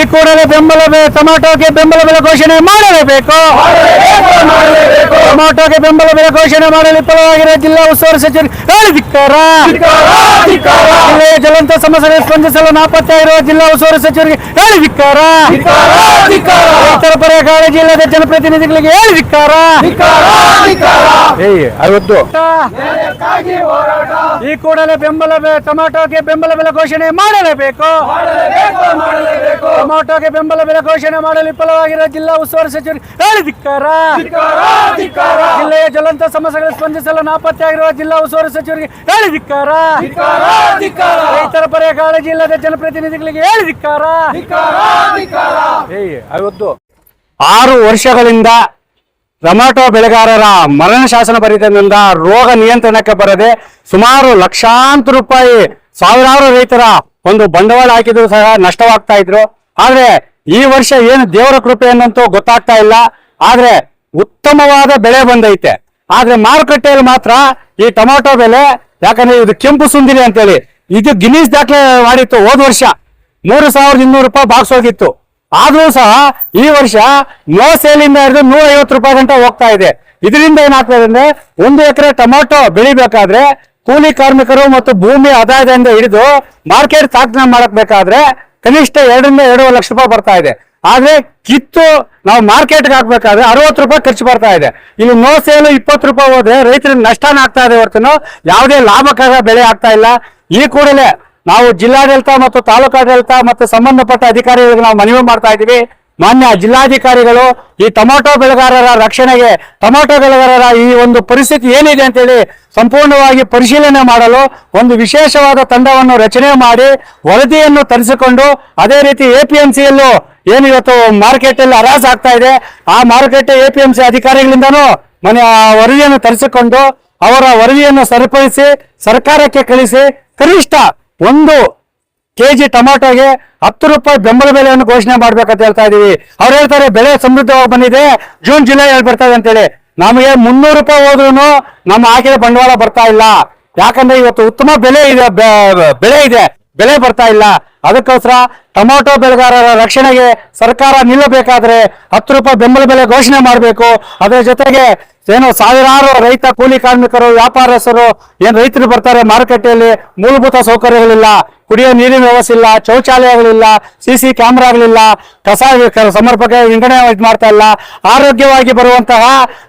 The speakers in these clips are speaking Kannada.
ಈ ಕೂಡಲೇ ಬೆಂಬಲ ಟೊಮಾಟೋಗೆ ಬೆಂಬಲ ಬೆಲೆ ಘೋಷಣೆ ಮಾಡಲೇಬೇಕು. ಟೊಮ್ಯಾಟೋಗೆ ಬೆಂಬಲ ಬೆಲೆ ಘೋಷಣೆ ಮಾಡಲು ವಿಫಲವಾಗಿರುವ ಜಿಲ್ಲಾ ಉಸ್ತುವಾರಿ ಸಚಿವರು ಹೇಳಿ ಧಿಕ್ಕಾರ. ಜಿಲ್ಲೆಯ ಜ್ವಲಂತ ಸಮಸ್ಯೆಗೆ ಸ್ಪಂದಿಸಲು ನಾಪತ್ತೆಯಾಗಿರುವ ಜಿಲ್ಲಾ ಉಸ್ತುವಾರಿ ಸಚಿವರಿಗೆ ಹೇಳಿ ಧಿಕ್ಕಾರ. ರೈತರ ಪರ ಕಾಳಜಿ ಇಲ್ಲದ ಜನಪ್ರತಿನಿಧಿಗಳಿಗೆ ಹೇಳಿ ಐವತ್ತು ಈ ಕೂಡಲೇ ಬೆಂಬಲ ಟೊಮ್ಯಾಟೋಗೆ ಟೊಮಾಟೋಗೆ ಬೆಂಬಲ ಬೆಲೆ ಘೋಷಣೆ ಮಾಡಲೇಬೇಕು. ಟೊಮಾಟೋಗೆ ಬೆಂಬಲ ಬೆಲೆ ಘೋಷಣೆ ಮಾಡಲು ವಿಫಲವಾಗಿರುವ ಜಿಲ್ಲಾ ಉಸ್ತುವಾರಿ ಸಚಿವರಿಗೆ ಹೇಳಿ ಧಿಕ್ಕಾರ. ಜಿಲ್ಲೆಯ ಜ್ವಲಂತ ಸಮಸ್ಯೆಗಳಿಗೆ ಸ್ಪಂದಿಸಲು ನಾಪತ್ತೆಯಾಗಿರುವ ಜಿಲ್ಲಾ ಉಸ್ತುವಾರಿ ಸಚಿವರಿಗೆ ಹೇಳಿ ಧಿಕ್ಕಾರ. ರೈತರ ಪರ ಕಾಳಜಿ ಇಲ್ಲದ ಜನಪ್ರತಿನಿಧಿಗಳಿಗೆ ಹೇಳಿ ಧಿಕ್ಕಾರ. ಏಯ್ ಐವತ್ತು ಆರು ವರ್ಷಗಳಿಂದ ಟೊಮ್ಯಾಟೋ ಬೆಳೆಗಾರರ ಮರಣ ಶಾಸನ ಬರಿತದಿಂದ ರೋಗ ನಿಯಂತ್ರಣಕ್ಕೆ ಬರದೆ ಸುಮಾರು ಲಕ್ಷಾಂತರ ರೂಪಾಯಿ ಸಾವಿರಾರು ರೈತರ ಒಂದು ಬಂಡವಾಳ ಹಾಕಿದ್ರು ಸಹ ನಷ್ಟವಾಗ್ತಾ ಇದ್ರು. ಆದ್ರೆ ಈ ವರ್ಷ ಏನು ದೇವರ ಕೃಪೆ ಏನಂತೂ ಗೊತ್ತಾಗ್ತಾ ಇಲ್ಲ. ಆದ್ರೆ ಉತ್ತಮವಾದ ಬೆಳೆ ಬಂದೈತೆ. ಆದ್ರೆ ಮಾರುಕಟ್ಟೆಯಲ್ಲಿ ಮಾತ್ರ ಈ ಟೊಮ್ಯಾಟೊ ಬೆಲೆ, ಯಾಕಂದ್ರೆ ಇದು ಕೆಂಪು ಸುಂದಿರಿ ಅಂತೇಳಿ, ಇದು ಗಿನೀಸ್ ದಾಖಲೆ ಮಾಡಿತ್ತು ಹೋದ ವರ್ಷ. ಮೂರು ಸಾವಿರದ ಇನ್ನೂರು ರೂಪಾಯಿ ಬಾಕ್ಸ್ ಹೋಗಿತ್ತು. ಆದ್ರೂ ಸಹ ಈ ವರ್ಷ ನೋ ಸೇಲಿಂದ ಹಿಡಿದು ನೂರ ಐವತ್ತು ರೂಪಾಯಿ ಗಂಟೆ ಹೋಗ್ತಾ ಇದೆ. ಇದರಿಂದ ಏನಾಗ್ತದೆ ಅಂದ್ರೆ ಒಂದು ಎಕರೆ ಟೊಮಾಟೊ ಬೆಳಿಬೇಕಾದ್ರೆ, ಕೂಲಿ ಕಾರ್ಮಿಕರು ಮತ್ತು ಭೂಮಿ ಆದಾಯದಿಂದ ಹಿಡಿದು ಮಾರ್ಕೆಟ್ ಸ್ಥಾಪನೆ ಮಾಡಕ್ ಬೇಕಾದ್ರೆ ಕನಿಷ್ಠ ಎರಡರಿಂದ ಎರಡೂವರೆ ಲಕ್ಷ ರೂಪಾಯಿ ಬರ್ತಾ ಇದೆ. ಆದ್ರೆ ಕಿತ್ತು ನಾವು ಮಾರ್ಕೆಟ್ಗೆ ಹಾಕ್ಬೇಕಾದ್ರೆ ಅರವತ್ತು ರೂಪಾಯಿ ಖರ್ಚು ಬರ್ತಾ ಇದೆ. ಇಲ್ಲಿ ನೋ ಸೇಲ್ ಇಪ್ಪತ್ತು ರೂಪಾಯಿ ಹೋದ್ರೆ ರೈತರಿಗೆ ನಷ್ಟನ ಆಗ್ತಾ ಇದೆ ಹೊರತು ಯಾವುದೇ ಲಾಭಕರ ಬೆಳೆ ಆಗ್ತಾ ಇಲ್ಲ. ಈ ಕೂಡಲೇ ನಾವು ಜಿಲ್ಲಾಡಳಿತ ಮತ್ತು ತಾಲೂಕಾಡಳಿತ ಮತ್ತು ಸಂಬಂಧಪಟ್ಟ ಅಧಿಕಾರಿಗಳಿಗೆ ನಾವು ಮನವಿ ಮಾಡ್ತಾ ಇದ್ದೀವಿ. ಮಾನ್ಯ ಜಿಲ್ಲಾಧಿಕಾರಿಗಳು ಈ ಟೊಮಾಟೊ ಬೆಳೆಗಾರರ ರಕ್ಷಣೆಗೆ ಟೊಮ್ಯಾಟೋ ಬೆಳೆಗಾರರ ಈ ಒಂದು ಪರಿಸ್ಥಿತಿ ಏನಿದೆ ಅಂತೇಳಿ ಸಂಪೂರ್ಣವಾಗಿ ಪರಿಶೀಲನೆ ಮಾಡಲು ಒಂದು ವಿಶೇಷವಾದ ತಂಡವನ್ನು ರಚನೆ ಮಾಡಿ ವರದಿಯನ್ನು ತರಿಸಿಕೊಂಡು, ಅದೇ ರೀತಿ ಎ ಎಪಿಎಂಸಿಯಲ್ಲೂ ಏನು ಇವತ್ತು ಮಾರ್ಕೆಟ್ ಅಲ್ಲಿ ಹರಾಜ್ ಆಗ್ತಾ ಇದೆ. ಆ ಮಾರುಕಟ್ಟೆ ಸಿ ಅಧಿಕಾರಿಗಳಿಂದನೂ ಮನೆ, ಆ ವರದಿಯನ್ನು ತರಿಸಿಕೊಂಡು ಅವರ ವರದಿಯನ್ನು ಸರಿಪಡಿಸಿ, ಸರ್ಕಾರಕ್ಕೆ ಕಳಿಸಿ ಕನಿಷ್ಠ ಒಂದು ಕೆಜಿ ಟೊಮಾಟೋಗೆ ಹತ್ತು ರೂಪಾಯಿ ಬೆಂಬಲ ಬೆಲೆಯನ್ನು ಘೋಷಣೆ ಮಾಡ್ಬೇಕಂತ ಹೇಳ್ತಾ ಇದೀವಿ. ಅವ್ರು ಹೇಳ್ತಾರೆ, ಬೆಳೆ ಸಮೃದ್ಧವಾಗಿ ಬಂದಿದೆ, ಜೂನ್, ಜುಲೈ ಅಲ್ಲಿ ಇದೆ ಅಂತೇಳಿ. ನಮಗೆ ಮುನ್ನೂರು ರೂಪಾಯಿ ಹೋದ್ರೂ ನಮ್ಮ ಹಾಕಿದ ಬಂಡವಾಳ ಬರ್ತಾ ಇಲ್ಲ. ಯಾಕಂದ್ರೆ ಇವತ್ತು ಉತ್ತಮ ಬೆಲೆ ಇದೆ ಬೆಳೆ ಇದೆ ಬೆಲೆ ಬರ್ತಾ ಇಲ್ಲ. ಅದಕ್ಕೋಸ್ಕರ ಟೊಮಾಟೊ ಬೆಳೆಗಾರರ ರಕ್ಷಣೆಗೆ ಸರ್ಕಾರ ನಿಲ್ಲಬೇಕಾದ್ರೆ ಹತ್ತು ರೂಪಾಯಿ ಬೆಂಬಲ ಬೆಲೆ ಘೋಷಣೆ ಮಾಡಬೇಕು. ಅದರ ಜೊತೆಗೆ ಏನು ಸಾವಿರಾರು ರೈತ ಕೂಲಿ ಕಾರ್ಮಿಕರು, ವ್ಯಾಪಾರಸ್ಥರು, ಏನು ರೈತರು ಬರ್ತಾರೆ ಮಾರುಕಟ್ಟೆಯಲ್ಲಿ ಮೂಲಭೂತ ಸೌಕರ್ಯಗಳಿಲ್ಲ. ಕುಡಿಯೋ ನೀರಿನ ವ್ಯವಸ್ಥೆ ಇಲ್ಲ ಶೌಚಾಲಯಗಳಿಲ್ಲ, ಸಿ ಸಿ ಕ್ಯಾಮ್ರಾಗಳಿಲ್ಲ, ಕಸ ಸಮರ್ಪಕ ವಿಂಗಡಣೆ ಇದು ಮಾಡ್ತಾ ಇಲ್ಲ. ಆರೋಗ್ಯವಾಗಿ ಬರುವಂತಹ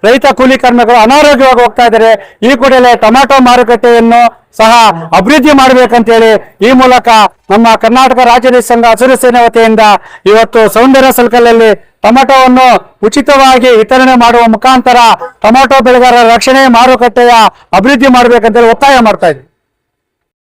ರೈತ ಕೂಲಿ ಕಾರ್ಮಿಕರು ಅನಾರೋಗ್ಯವಾಗಿ ಹೋಗ್ತಾ ಇದ್ದಾರೆ. ಈ ಕೂಡಲೇ ಟೊಮ್ಯಾಟೊ ಮಾರುಕಟ್ಟೆಯನ್ನು ಸಹ ಅಭಿವೃದ್ಧಿ ಮಾಡಬೇಕಂತೇಳಿ ಈ ಮೂಲಕ ನಮ್ಮ ಕರ್ನಾಟಕ ರಾಜ್ಯ ಸಂಘ ಹಸಿರು ಸೇನೆ ವತಿಯಿಂದ ಇವತ್ತು ಸೌಂದರ್ಯ ಸರ್ಕಲ್ ಟೊಮೆಟೊವನ್ನು ಉಚಿತವಾಗಿ ವಿತರಣೆ ಮಾಡುವ ಮುಖಾಂತರ ಟೊಮೆಟೊ ಬೆಳೆಗಾರರ ರಕ್ಷಣೆ ಮಾರುಕಟ್ಟೆಯ ಅಭಿವೃದ್ಧಿ ಮಾಡಬೇಕಂತೇಳಿ ಒತ್ತಾಯ ಮಾಡ್ತಾ ಇದ್ವಿ.